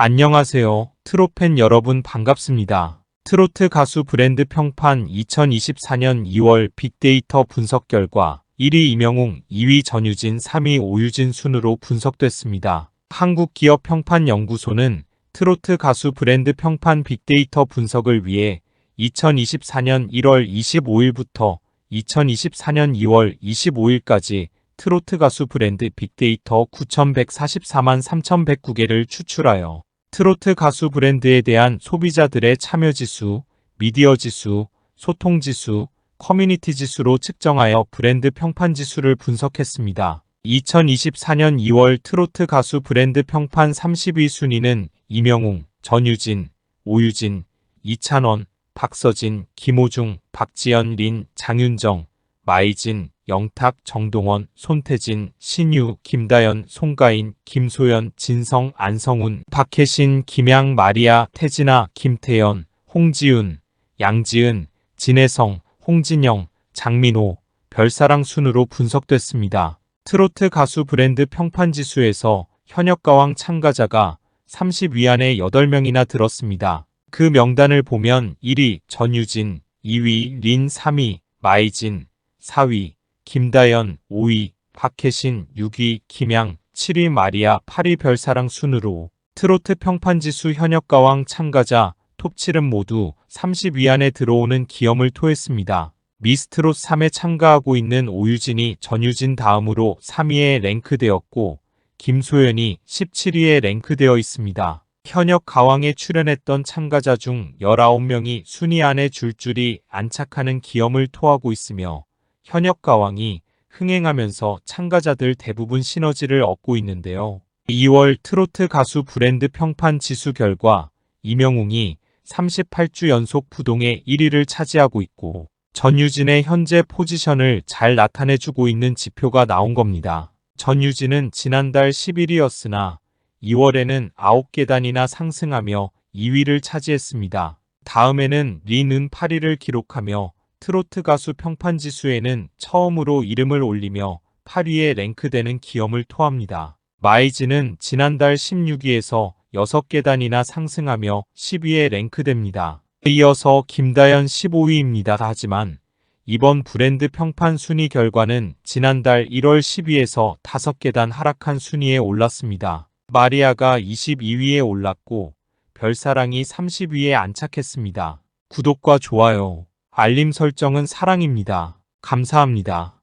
안녕하세요. 트로팬 여러분 반갑습니다. 트로트 가수 브랜드 평판 2024년 2월 빅데이터 분석 결과 1위 이명웅, 2위 전유진, 3위 오유진 순으로 분석됐습니다. 한국기업평판연구소는 트로트 가수 브랜드 평판 빅데이터 분석을 위해 2024년 1월 25일부터 2024년 2월 25일까지 트로트 가수 브랜드 빅데이터 9144만 3109개를 추출하여 트로트 가수 브랜드에 대한 소비자들의 참여 지수, 미디어 지수, 소통 지수, 커뮤니티 지수로 측정하여 브랜드 평판 지수를 분석했습니다. 2024년 2월 트로트 가수 브랜드 평판 30위 순위는 이명웅, 전유진, 오유진, 이찬원, 박서진, 김호중, 박지연, 린, 장윤정, 마이진, 영탁, 정동원, 손태진, 신유, 김다연, 송가인, 김소연, 진성, 안성훈, 박혜신, 김양, 마리아, 태진아, 김태연, 홍지윤, 양지은, 진혜성, 홍진영, 장민호, 별사랑 순으로 분석됐습니다. 트로트 가수 브랜드 평판 지수에서 현역가왕 참가자가 30위 안에 8명이나 들었습니다. 그 명단을 보면 1위 전유진, 2위 린 3위 마이진, 4위 김다연, 5위 박혜신, 6위 김양, 7위 마리아, 8위 별사랑 순으로 트로트 평판지수 현역가왕 참가자 톱7은 모두 30위 안에 들어오는 기염을 토했습니다. 미스트롯 3에 참가하고 있는 오유진이 전유진 다음으로 3위에 랭크되었고 김소연이 17위에 랭크되어 있습니다. 현역 가왕에 출연했던 참가자 중 19명이 순위 안에 줄줄이 안착하는 기염을 토하고 있으며 현역 가왕이 흥행하면서 참가자들 대부분 시너지를 얻고 있는데요. 2월 트로트 가수 브랜드 평판 지수 결과 이명웅이 38주 연속 부동의 1위를 차지하고 있고 전유진의 현재 포지션을 잘 나타내주고 있는 지표가 나온 겁니다. 전유진은 지난달 11위였으나 2월에는 9계단이나 상승하며 2위를 차지했습니다. 다음에는 린은 8위를 기록하며 트로트 가수 평판 지수에는 처음으로 이름을 올리며 8위에 랭크되는 기염을 토합니다. 마이즈는 지난달 16위에서 6계단이나 상승하며 10위에 랭크됩니다. 이어서 김다연 15위입니다. 하지만 이번 브랜드 평판 순위 결과는 지난달 1월 10위에서 5계단 하락한 순위에 올랐습니다. 마리아가 22위에 올랐고 별사랑이 30위에 안착했습니다. 구독과 좋아요, 알림 설정은 사랑입니다. 감사합니다.